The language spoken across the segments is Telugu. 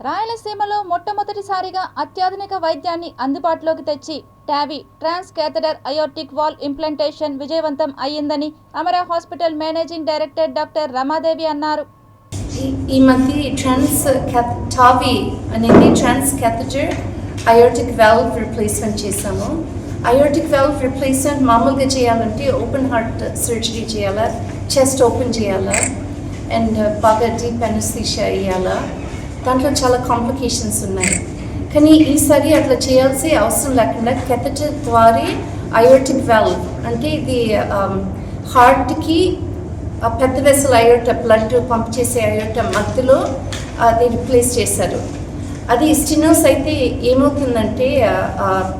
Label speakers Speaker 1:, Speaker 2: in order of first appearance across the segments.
Speaker 1: రాయలసీమలో మొట్టమొదటిసారిగా అత్యాధునిక వైద్యాన్ని అందుబాటులోకి తెచ్చి TAVI trans catheter aortic valve implantation విజయవంతం అయ్యిందని Amara hospital managing director doctor Ramadevi అన్నారు.
Speaker 2: ఈ- ఈ మధ్య ట్రాన్స్ టావి అనేది trans catheter aortic valve replacement చేశాము. అయోటిక్ వాల్వ్ రిప్లేస్మెంట్ మామూలుగా చేయాలంటే ఓపెన్ హార్ట్ సర్జరీ చేయాలా చెస్ట్ ఓపెన్ చేయాలా అండ్ బాగా డీప్ అనస్థీషియా వేయాలా దాంట్లో చాలా కాంప్లికేషన్స్ ఉన్నాయి. కానీ ఈసారి అట్లా చేయాల్సి అవసరం లేకుండా కెథటర్ ద్వారా అయోటిక్ వెల్వ్ అంటే ఇది um, హార్ట్కి పెద్ద వెసల్ అయోట బ్లడ్ పంప్ చేసే అయోట మధ్యలో అది రిప్లేస్ చేశారు. అది స్టినోస్ అయితే ఏమవుతుందంటే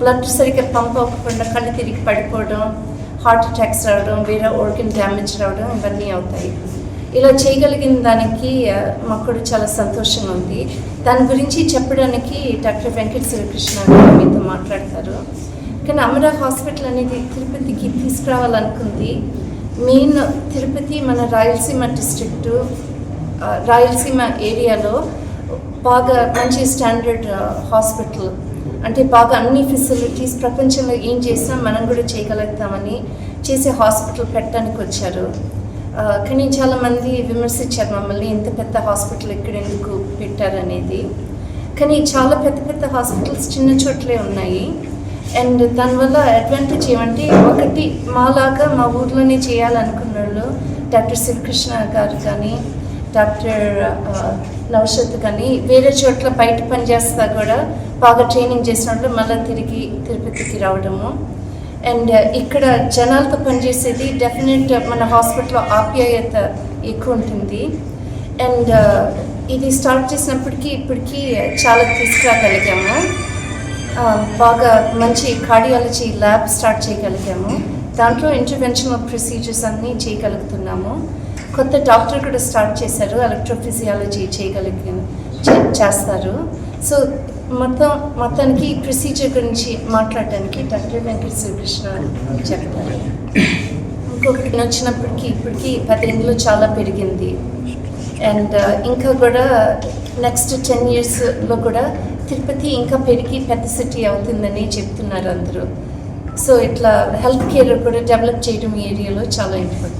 Speaker 2: బ్లడ్ సరిగ్గా పంప్ అవ్వకుండా కళ్ళు తిరిగి పడిపోవడం హార్ట్ అటాక్స్ రావడం వేరే ఆర్గన్ డ్యామేజ్ రావడం ఇవన్నీ అవుతాయి. ఇలా చేయగలిగిన దానికి మాకు కూడా చాలా సంతోషంగా ఉంది. దాని గురించి చెప్పడానికి డాక్టర్ వెంకట శ్రీకృష్ణ గారు మీతో మాట్లాడతారు. కానీ అమరా హాస్పిటల్ అనేది తిరుపతికి తీసుకురావాలనుకుంది. మెయిన్ తిరుపతి మన రాయలసీమ డిస్ట్రిక్ట్ రాయలసీమ ఏరియాలో బాగా మంచి స్టాండర్డ్ హాస్పిటల్. అంటే బాగా అన్ని ఫెసిలిటీస్ ప్రపంచంలో ఏం చేసినా మనం కూడా చేయగలుగుతామని చేసే హాస్పిటల్ పెట్టడానికి వచ్చారు కానీ చాలామంది విమర్శించారు మమ్మల్ని ఇంత పెద్ద హాస్పిటల్ ఇక్కడ ఎందుకు పెట్టారనేది. కానీ చాలా పెద్ద పెద్ద హాస్పిటల్స్ చిన్న చోట్లే ఉన్నాయి. అండ్ దానివల్ల అడ్వాంటేజ్ ఏమంటే ఒకటి మాలాగా మా ఊర్లోనే చేయాలనుకున్న వాళ్ళు డాక్టర్ శివకృష్ణ గారు కానీ డాక్టర్ నౌషత్ కానీ వేరే చోట్ల బయట పనిచేస్తా కూడా బాగా ట్రైనింగ్ చేసిన వాళ్ళు మళ్ళీ తిరిగి తిరుపతికి రావడము. అండ్ uh, ఇక్కడ జనాలతో పనిచేసేది డెఫినెట్ మన హాస్పిటల్లో ఆప్యాయత ఎక్కువ ఉంటుంది. అండ్ uh, ఇది స్టార్ట్ చేసినప్పటికీ ఇప్పటికీ చాలా తీసుకురాగలిగాము. బాగా మంచి కార్డియాలజీ ల్యాబ్ స్టార్ట్ చేయగలిగాము. దాంట్లో ఇంటర్వెన్షనల్ ప్రొసీజర్స్ అన్నీ చేయగలుగుతున్నాము. కొత్త డాక్టర్ కూడా స్టార్ట్ చేశారు ఎలక్ట్రోఫిజియాలజీ చేయగలిగి చే- చేస్తారు. సో మొత్తం మొత్తానికి ప్రొసీజర్ గురించి మాట్లాడడానికి డాక్టర్ వెంకట శ్రీకృష్ణ చెప్తారు ఇంకొకటి నేను వచ్చినప్పటికీ ఇప్పటికీ పదేళ్ళు చాలా పెరిగింది. అండ్ uh, ఇంకా కూడా నెక్స్ట్ టెన్ ఇయర్స్లో కూడా తిరుపతి ఇంకా పెరిగి పెద్ద సిటీ అవుతుందని చెప్తున్నారు అందరూ. సో ఇట్లా హెల్త్ కేర్ కూడా డెవలప్ చేయడం ఏరియాలో చాలా ఇంపార్టెంట్